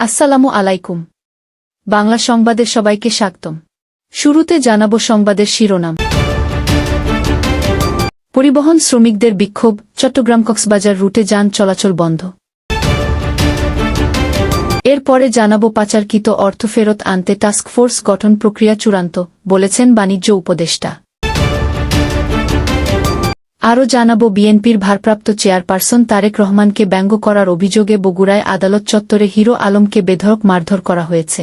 আসসালামু আলাইকুম। বাংলা সংবাদের সবাইকে স্বাগতম। শুরুতে জানাব সংবাদের শিরোনাম। পরিবহন শ্রমিকদের বিক্ষোভ, চট্টগ্রাম কক্সবাজার রুটে যান চলাচল বন্ধ। এরপরে জানাব পাচারকৃত অর্থ ফেরত আনতে টাস্কফোর্স গঠন প্রক্রিয়া চূড়ান্ত, বলেছেন বাণিজ্য উপদেষ্টা। আরও জানাব, বিএনপির ভারপ্রাপ্ত চেয়ারপারসন তারেক রহমানকে ব্যঙ্গ করার অভিযোগে বগুড়ায় আদালত চত্বরে হিরো আলমকে বেধড়ক মারধর করা হয়েছে।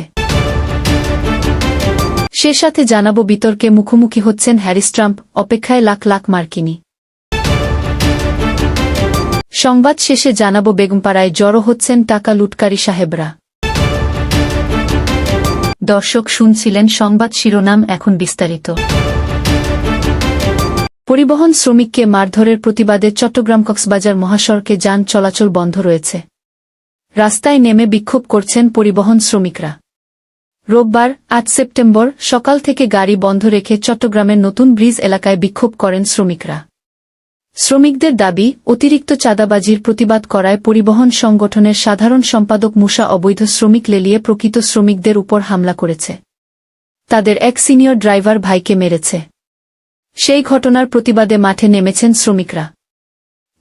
সে সাথে জানাব, বিতর্কে মুখোমুখি হচ্ছেন হ্যারিস ট্রাম্প, অপেক্ষায় লাখ লাখ মার্কিনি। সংবাদ শেষে জানাব, বেগমপাড়ায় জড়ো হচ্ছেন টাকা লুটকারী সাহেবরা। দর্শক শুনছিলেন সংবাদ শিরোনাম, এখন বিস্তারিত। পরিবহন শ্রমিককে মারধরের প্রতিবাদে চট্টগ্রাম কক্সবাজার মহাসড়কে যান চলাচল বন্ধ রয়েছে। রাস্তায় নেমে বিক্ষোভ করছেন পরিবহন শ্রমিকরা। রোববার, আট সেপ্টেম্বর, সকাল থেকে গাড়ি বন্ধ রেখে চট্টগ্রামের নতুন ব্রিজ এলাকায় বিক্ষোভ করেন শ্রমিকরা। শ্রমিকদের দাবি, অতিরিক্ত চাঁদাবাজির প্রতিবাদ করায় পরিবহন সংগঠনের সাধারণ সম্পাদক মুসা অবৈধ শ্রমিক লেলিয়ে প্রকৃত শ্রমিকদের উপর হামলা করেছে। তাদের এক সিনিয়র ড্রাইভার ভাইকে মেরেছে। সেই ঘটনার প্রতিবাদে মাঠে নেমেছেন শ্রমিকরা।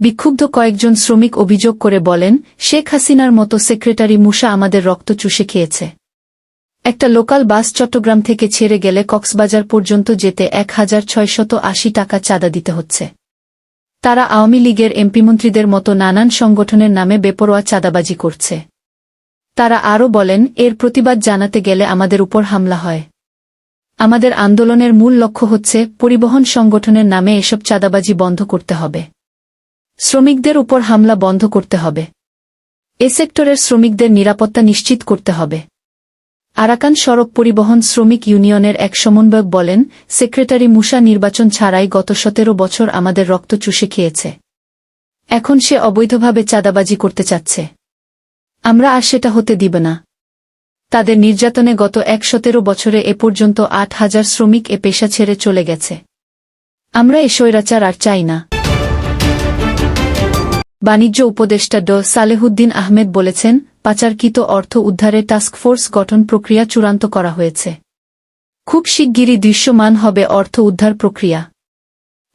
বিক্ষুব্ধ কয়েকজন শ্রমিক অভিযোগ করে বলেন, শেখ হাসিনার মতো সেক্রেটারি মুসা আমাদের রক্ত চুষে খেয়েছে। একটা লোকাল বাস চট্টগ্রাম থেকে ছেড়ে গেলে কক্সবাজার পর্যন্ত যেতে এক হাজার ছয়শত আশি টাকা চাঁদা দিতে হচ্ছে। তারা আওয়ামী লীগের এমপিমন্ত্রীদের মতো নানান সংগঠনের নামে বেপরোয়া চাঁদাবাজি করছে। তারা আরও বলেন, এর প্রতিবাদ জানাতে গেলে আমাদের উপর হামলা হয়। আমাদের আন্দোলনের মূল লক্ষ্য হচ্ছে পরিবহন সংগঠনের নামে এসব চাঁদাবাজি বন্ধ করতে হবে। শ্রমিকদের উপর হামলা বন্ধ করতে হবে। এ সেক্টরের শ্রমিকদের নিরাপত্তা নিশ্চিত করতে হবে। আরাকান সড়ক পরিবহন শ্রমিক ইউনিয়নের এক সমন্বয়ক বলেন, সেক্রেটারি মুসা নির্বাচন ছাড়াই গত সতেরো বছর আমাদের রক্ত চুষে খেয়েছে। এখন সে অবৈধভাবে চাঁদাবাজি করতে চাচ্ছে। আমরা আর সেটা হতে দিব না। তাদের নির্যাতনে গত এক সতেরো বছরে এ পর্যন্ত আট হাজার শ্রমিক এ পেশা ছেড়ে চলে গেছে। আমরা এ স্বৈরাচার আর চাই না। বাণিজ্য উপদেষ্টা ড সালেহুদ্দিন আহমেদ বলেছেন, পাচারকৃত অর্থ উদ্ধারে টাস্কফোর্স গঠন প্রক্রিয়া চূড়ান্ত করা হয়েছে। খুব শিগগিরই দৃশ্যমান হবে অর্থ উদ্ধার প্রক্রিয়া।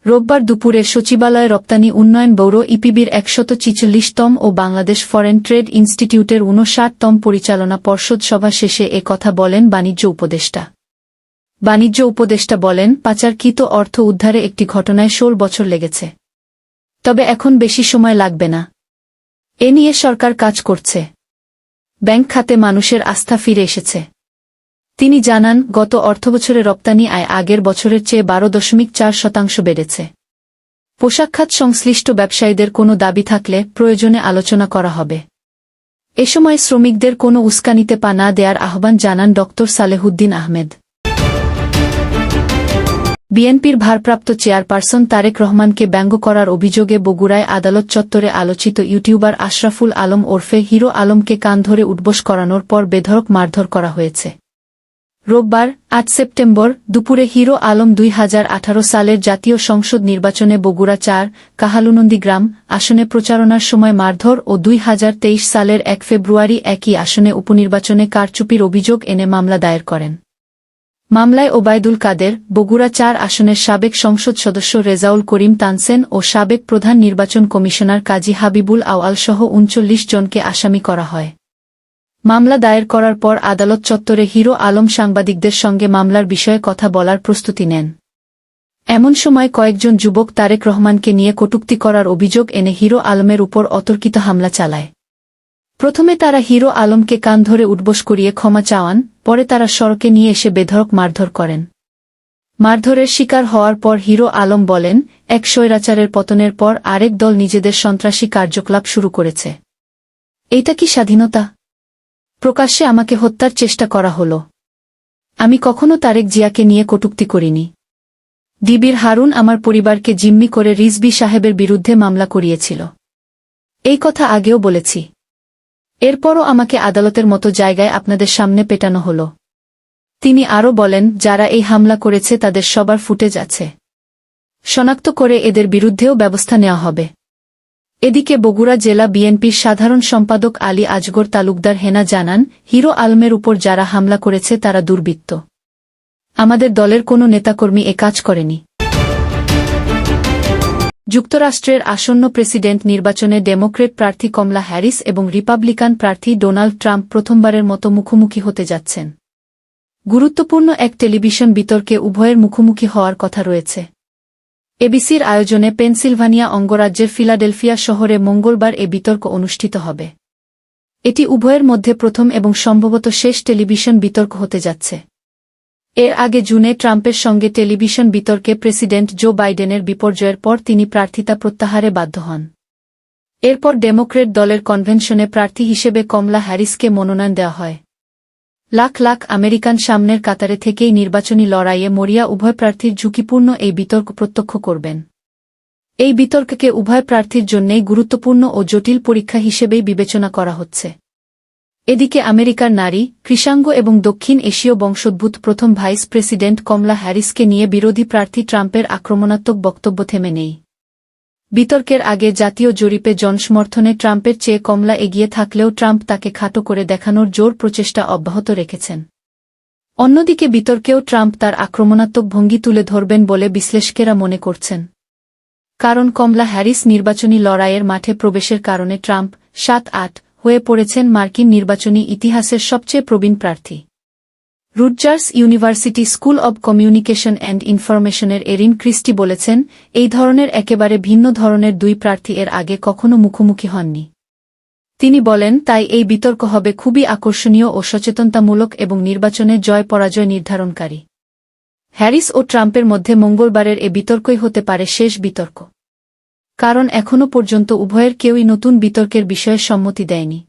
রোববার দুপুরে সচিবালয় রপ্তানি উন্নয়ন বৌর ইপিবির একশত চিচল্লিশতম ও বাংলাদেশ ফরেন ট্রেড ইনস্টিটিউটের ঊনষাটতম পরিচালনা পর্ষদ সভা শেষে এ কথা বলেন বাণিজ্য উপদেষ্টা। বাণিজ্য উপদেষ্টা বলেন, পাচারকৃত অর্থ উদ্ধারে একটি ঘটনায় ষোল বছর লেগেছে। তবে এখন বেশি সময় লাগবে না। এ নিয়ে সরকার কাজ করছে। ব্যাংক খাতে মানুষের আস্থা ফিরে এসেছে। তিনি জানান, গত অর্থবছরে রপ্তানি আয় আগের বছরের চেয়ে বারো দশমিক চার শতাংশ বেড়েছে। পোশাক খাত সংশ্লিষ্ট ব্যবসায়ীদের কোনো দাবি থাকলে প্রয়োজনে আলোচনা করা হবে। এ সময় শ্রমিকদের কোনো উস্কানিতে পা না দেয়ার আহ্বান জানান ড. সালেহুদ্দিন আহমেদ। বিএনপির ভারপ্রাপ্ত চেয়ারপারসন তারেক রহমানকে ব্যঙ্গ করার অভিযোগে বগুড়ায় আদালত চত্বরে আলোচিত ইউটিউবার আশরাফুল আলম ওরফে হিরো আলমকে কান ধরে উঠবোস করানোর পর বেধড়ক মারধর করা হয়েছে। রোববার, আট সেপ্টেম্বর, দুপুরে হিরো আলম দুই হাজার আঠারো সালের জাতীয় সংসদ নির্বাচনে বগুড়া চার, কাহালুনন্দী গ্রাম আসনে প্রচারণার সময় মারধর ও দুই হাজার তেইশ সালের এক ফেব্রুয়ারি একই আসনে উপনির্বাচনে কারচুপির অভিযোগ এনে মামলা দায়ের করেন। মামলায় ওবায়দুল কাদের, বগুড়া চার আসনের সাবেক সংসদ সদস্য রেজাউল করিম তানসেন ও সাবেক প্রধান নির্বাচন কমিশনার কাজী হাবিবুল আওয়ালসহ উনচল্লিশ জনকে আসামি করা হয়। মামলা দায়ের করার পর আদালত চত্বরে হিরো আলম সাংবাদিকদের সঙ্গে মামলার বিষয়ে কথা বলার প্রস্তুতি নেন। এমন সময় কয়েকজন যুবক তারেক রহমানকে নিয়ে কটুক্তি করার অভিযোগ এনে হিরো আলমের উপর অতর্কিত হামলা চালায়। প্রথমে তারা হিরো আলমকে কান ধরে উঠবোস করিয়ে ক্ষমা চাওয়ান, পরে তারা সড়কে নিয়ে এসে বেধড়ক মারধর করেন। মারধরের শিকার হওয়ার পর হিরো আলম বলেন, এক স্বৈরাচারের পতনের পর আরেক দল নিজেদের সন্ত্রাসী কার্যকলাপ শুরু করেছে। এইটা কি স্বাধীনতা? প্রকাশ্যে আমাকে হত্যার চেষ্টা করা হল। আমি কখনো তারেক জিয়াকে নিয়ে কটুক্তি করিনি। ডিবির হারুন আমার পরিবারকে জিম্মি করে রিজবি সাহেবের বিরুদ্ধে মামলা করিয়েছিল। এই কথা আগেও বলেছি। এরপরও আমাকে আদালতের মতো জায়গায় আপনাদের সামনে পেটানো হল। তিনি আরও বলেন, যারা এই হামলা করেছে তাদের সবার ফুটেজ আছে। শনাক্ত করে এদের বিরুদ্ধেও ব্যবস্থা নেওয়া হবে। এদিকে বগুড়া জেলা বিএনপির সাধারণ সম্পাদক আলী আজগর তালুকদার হেনা জানান, হিরো আলমের উপর যারা হামলা করেছে তারা দুর্বৃত্ত। আমাদের দলের কোনো নেতাকর্মী এ কাজ করেনি। যুক্তরাষ্ট্রের আসন্ন প্রেসিডেন্ট নির্বাচনে ডেমোক্রেট প্রার্থী কমলা হ্যারিস এবং রিপাবলিকান প্রার্থী ডোনাল্ড ট্রাম্প প্রথমবারের মতো মুখোমুখি হতে যাচ্ছেন। গুরুত্বপূর্ণ এক টেলিভিশন বিতর্কে উভয়ের মুখোমুখি হওয়ার কথা রয়েছে। এবিসির আয়োজনে পেনসিলভানিয়া অঙ্গরাজ্যের ফিলাডেলফিয়া শহরে মঙ্গলবার এ বিতর্ক অনুষ্ঠিত হবে। এটি উভয়ের মধ্যে প্রথম এবং সম্ভবত শেষ টেলিভিশন বিতর্ক হতে যাচ্ছে। এর আগে জুনে ট্রাম্পের সঙ্গে টেলিভিশন বিতর্কে প্রেসিডেন্ট জো বাইডেনের বিপর্যয়ের পর তিনি প্রার্থিতা প্রত্যাহারে বাধ্য হন। এরপর ডেমোক্রেট দলের কনভেনশনে প্রার্থী হিসেবে কমলা হ্যারিসকে মনোনয়ন দেওয়া হয়। লাখ লাখ আমেরিকান সামনের কাতারে থেকেই নির্বাচনী লড়াইয়ে মরিয়া উভয় প্রার্থীর ঝুঁকিপূর্ণ এই বিতর্ক প্রত্যক্ষ করবেন। এই বিতর্ককে উভয় প্রার্থীর জন্যেই গুরুত্বপূর্ণ ও জটিল পরীক্ষা হিসেবেই বিবেচনা করা হচ্ছে। এদিকে আমেরিকার নারী, কৃষাঙ্গ এবং দক্ষিণ এশীয় বংশোদ্ভূত প্রথম ভাইস প্রেসিডেন্ট কমলা হ্যারিসকে নিয়ে বিরোধী প্রার্থী ট্রাম্পের আক্রমণাত্মক বক্তব্য থেমে নেই। বিতর্কের আগে জাতীয় জরিপে জনসমর্থনে ট্রাম্পের চেয়ে কমলা এগিয়ে থাকলেও ট্রাম্প তাকে খাটো করে দেখানোর জোর প্রচেষ্টা অব্যাহত রেখেছেন। অন্যদিকে বিতর্কেও ট্রাম্প তার আক্রমণাত্মক ভঙ্গি তুলে ধরবেন বলে বিশ্লেষকেরা মনে করছেন। কারণ কমলা হ্যারিস নির্বাচনী লড়াইয়ের মাঠে প্রবেশের কারণে ট্রাম্প সাত আট হয়ে পড়েছেন মার্কিন নির্বাচনী ইতিহাসের সবচেয়ে প্রবীণ প্রার্থী। Rutgers University school of communication and ইনফরমেশনের Erin Christie বলেছেন, এই ধরনের একেবারে ভিন্ন ধরনের দুই প্রার্থী এর আগে কখনো মুখোমুখি হননি। তিনি বলেন, তাই এই বিতর্ক হবে খুবই আকর্ষণীয় ও সচেতনতামূলক এবং নির্বাচনে জয় পরাজয় নির্ধারণকারী। হ্যারিস ও ট্রাম্পের মধ্যে মঙ্গলবারের এ বিতর্কই হতে পারে শেষ বিতর্ক। কারণ এখনও পর্যন্ত উভয়ের কেউই নতুন বিতর্কের বিষয়ে সম্মতি দেয়নি।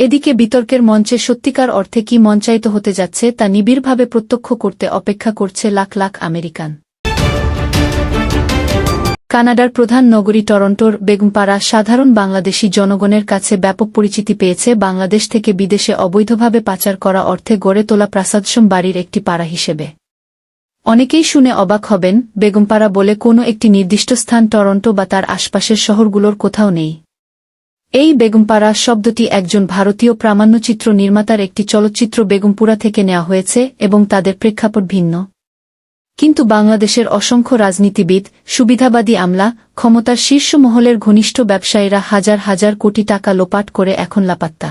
এদিকে বিতর্কের মঞ্চে সত্যিকার অর্থে কি মঞ্চায়িত হতে যাচ্ছে তা নিবিড়ভাবে প্রত্যক্ষ করতে অপেক্ষা করছে লাখ লাখ আমেরিকান। কানাডার প্রধান নগরী টরন্টোর বেগুমপাড়া সাধারণ বাংলাদেশি জনগণের কাছে ব্যাপক পরিচিতি পেয়েছে বাংলাদেশ থেকে বিদেশে অবৈধভাবে পাচার করা অর্থে গড়ে তোলা প্রাসাদসম বাড়ির একটি পাড়া হিসেবে। অনেকেই শুনে অবাক হবেন, বেগমপাড়া বলে কোনো একটি নির্দিষ্ট স্থান টরন্টো বা তার আশপাশের শহরগুলোর কোথাও নেই। এই বেগমপাড়া শব্দটি একজন ভারতীয় প্রামাণ্যচিত্র নির্মাতার একটি চলচ্চিত্র বেগমপুরা থেকে নেওয়া হয়েছে এবং তাদের প্রেক্ষাপট ভিন্ন। কিন্তু বাংলাদেশের অসংখ্য রাজনীতিবিদ, সুবিধাবাদী আমলা, ক্ষমতার শীর্ষ মহলের ঘনিষ্ঠ ব্যবসায়ীরা হাজার হাজার কোটি টাকা লোপাট করে এখন লাপাত্তা।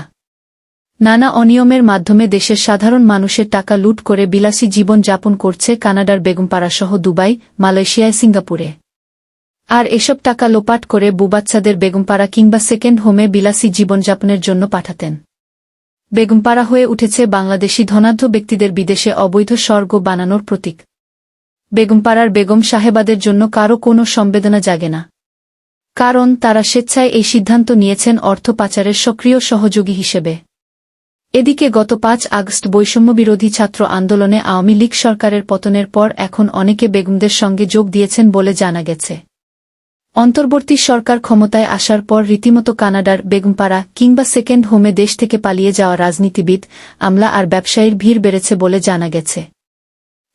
নানা অনিয়মের মাধ্যমে দেশের সাধারণ মানুষের টাকা লুট করে বিলাসী জীবন যাপন করছে কানাডার বেগমপাড়াসহ দুবাই মালয়েশিয়ায় সিঙ্গাপুরে। আর এসব টাকা লোপাট করে বুবাচ্চাদের বেগমপাড়া কিংবা সেকেন্ড হোমে বিলাসী জীবনযাপনের জন্য পাঠাতেন। বেগমপাড়া হয়ে উঠেছে বাংলাদেশি ধনাঢ্য ব্যক্তিদের বিদেশে অবৈধ স্বর্গ বানানোর প্রতীক। বেগমপাড়ার বেগম সাহেবাদের জন্য কারও কোনো সংবেদনা জাগে না। কারণ তারা স্বেচ্ছায় এই সিদ্ধান্ত নিয়েছেন অর্থ পাচারের সক্রিয় সহযোগী হিসেবে। এদিকে গত পাঁচ আগস্ট বৈষম্যবিরোধী ছাত্র আন্দোলনে আওয়ামী লীগ সরকারের পতনের পর এখন অনেকে বেগমদের সঙ্গে যোগ দিয়েছেন বলে জানা গেছে। অন্তর্বর্তী সরকার ক্ষমতায় আসার পর রীতিমতো কানাডার বেগমপাড়া কিংবা সেকেন্ড হোমে দেশ থেকে পালিয়ে যাওয়া রাজনীতিবিদ, আমলা আর ব্যবসায়ীর ভিড় বেড়েছে বলে জানা গেছে।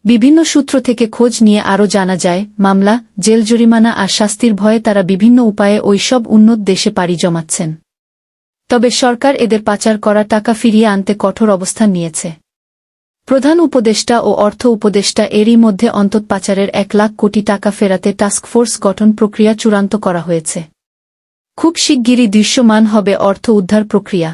বিভিন্ন সূত্র থেকে খোঁজ নিয়ে আরও জানা যায়, মামলা, জেল জরিমানা আর শাস্তির ভয়ে তারা বিভিন্ন উপায়ে ওইসব উন্নত দেশে পাড়ি জমাচ্ছেন। তবে সরকার এদের পাচার করা টাকা ফিরিয়ে আনতে কঠোর অবস্থান নিয়েছে। প্রধান উপদেষ্টা ও অর্থ উপদেষ্টা এরই মধ্যে অন্তত পাচারের এক লাখ কোটি টাকা ফেরাতে টাস্কফোর্স গঠন প্রক্রিয়া চূড়ান্ত করা হয়েছে। খুব শিগগিরই দৃশ্যমান হবে অর্থ উদ্ধার প্রক্রিয়া।